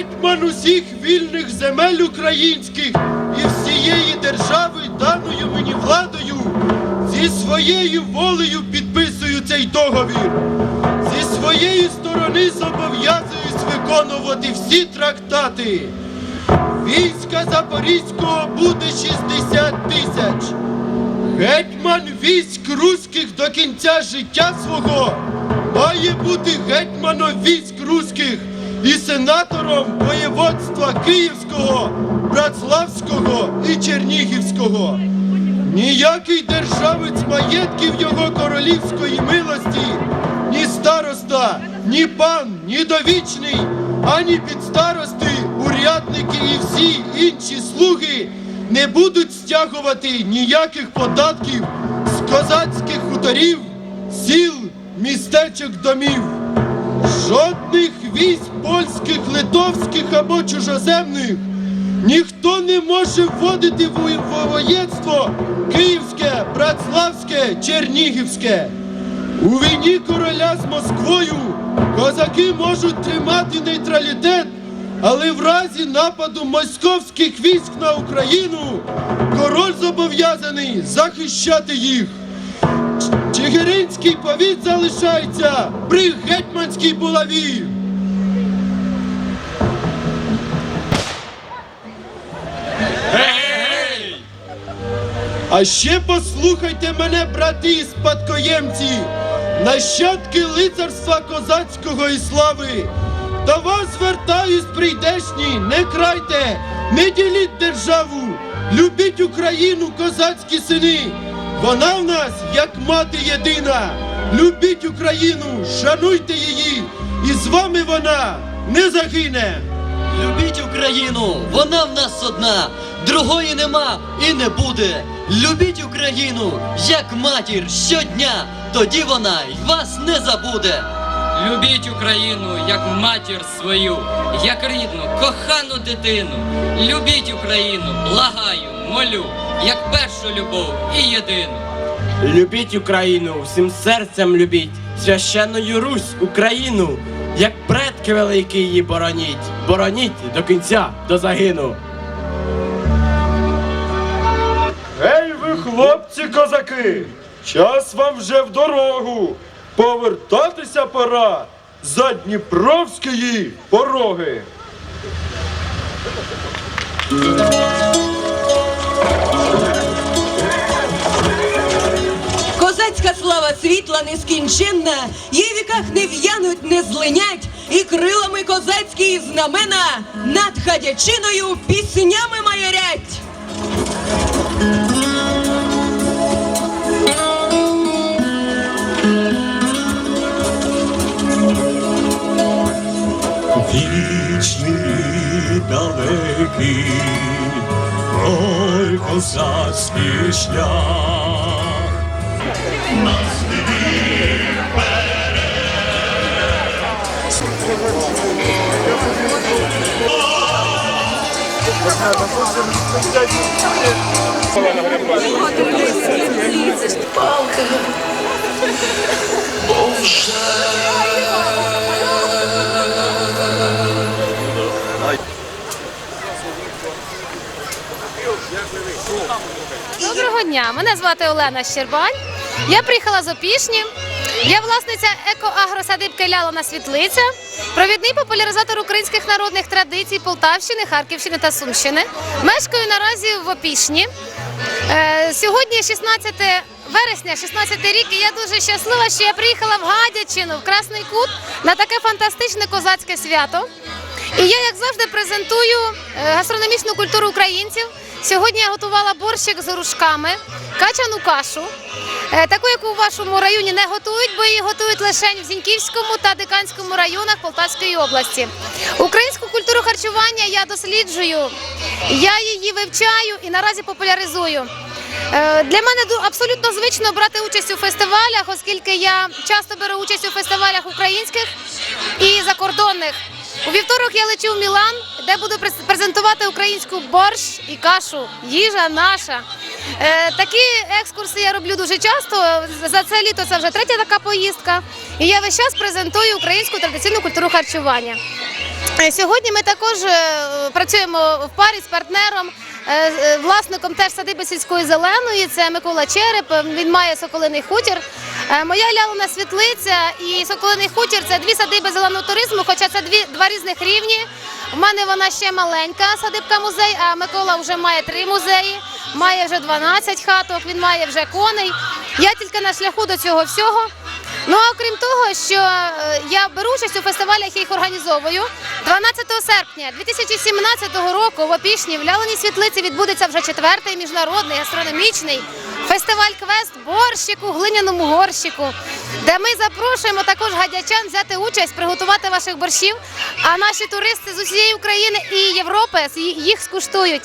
гетьман усіх вільних земель українських і всієї держави, даною мені владою, зі своєю волею підписую цей договір. Зі своєї сторони зобов'язуюсь виконувати всі трактати. Війська Запорізького буде 60 тисяч. Гетьман військ руських до кінця життя свого має бути гетьманом військ руських і сенатором воєводства Київського, Братславського і Чернігівського. Ніякий державець маєтків його королівської милості, ні староста, ні пан, ні довічний, ані підстарости, урядники і всі інші слуги не будуть стягувати ніяких податків з козацьких хуторів, сіл, містечок домів. Жодних військ польських, литовських або чужоземних ніхто не може вводити в воєнство Київське, Братславське, Чернігівське. У війні короля з Москвою козаки можуть тримати нейтралітет, але в разі нападу московських військ на Україну король зобов'язаний захищати їх. Чигиринський повіт залишається при гетьманській булаві. А ще послухайте мене, брати і спадкоємці, нащадки лицарства козацького і слави. До вас звертаюсь прийдешні, не крайте, не діліть державу, любіть Україну, козацькі сини. Вона в нас як мати єдина. Любіть Україну, шануйте її, і з вами вона не загине. Любіть Україну, вона в нас одна, другої нема і не буде. Любіть Україну, як матір щодня, тоді вона й вас не забуде. Любіть Україну як матір свою, як рідну, кохану дитину. Любіть Україну, благаю, молю, як першу любов і єдину. Любіть Україну, всім серцем любіть, священною Русь, Україну, як предки великі її бороніть, бороніть до кінця, до загину. Гей ви, хлопці козаки! Час вам вже в дорогу. Повертатися пора за Дніпровської пороги. Козацька слава світла нескінченна, в віках не в'януть, не злинять, і крилами козацькі знамена над хадячиною піснями маярять. Вічний далекий, ой, козацький шлях. Доброго дня, мене звати Олена Щербань. Я приїхала з Опішні. Я власниця еко-агросадибки Лялона Світлиця, провідний популяризатор українських народних традицій Полтавщини, Харківщини та Сумщини. Мешкаю наразі в Опішні. Е, сьогодні 16 вересня, 16 рік, і я дуже щаслива, що я приїхала в Гадячину, в Красний Кут на таке фантастичне козацьке свято. І я, як завжди, презентую е, гастрономічну культуру українців. Сьогодні я готувала борщик з горушками, качану кашу, таку, яку у вашому районі не готують, бо її готують лише в Зіньківському та Диканському районах Полтавської області. Українську культуру харчування я досліджую, я її вивчаю і наразі популяризую. Е, Для мене абсолютно звично брати участь у фестивалях, оскільки я часто беру участь у фестивалях українських і закордонних. У вівторок я лечу в Мілан, де буду през- презентувати українську борщ і кашу. Їжа наша. Е, такі екскурси я роблю дуже часто. За це літо це вже третя така поїздка. І я весь час презентую українську традиційну культуру харчування. Е, Сьогодні ми також е, працюємо в парі з партнером, власником теж садиби сільської зеленої. Це Микола Череп. е, Він має соколиний хутір. Моя лялина світлиця і соколиний хутір це дві садиби зеленого туризму, хоча це дві два різних рівні. У мене вона ще маленька садибка музей, а Микола вже має три музеї, має вже 12 хаток, він має вже коней. Я тільки на шляху до цього всього. Ну а окрім того, що е, я беру участь у фестивалях, я їх організовую. 12 серпня 2017 року в Опішні в Лялиній світлиці відбудеться вже четвертий міжнародний гастрономічний фестиваль квест борщик у глиняному горщику, де ми запрошуємо також гадячан взяти участь, приготувати ваших борщів. А наші туристи з усієї України і Європи їх скуштують.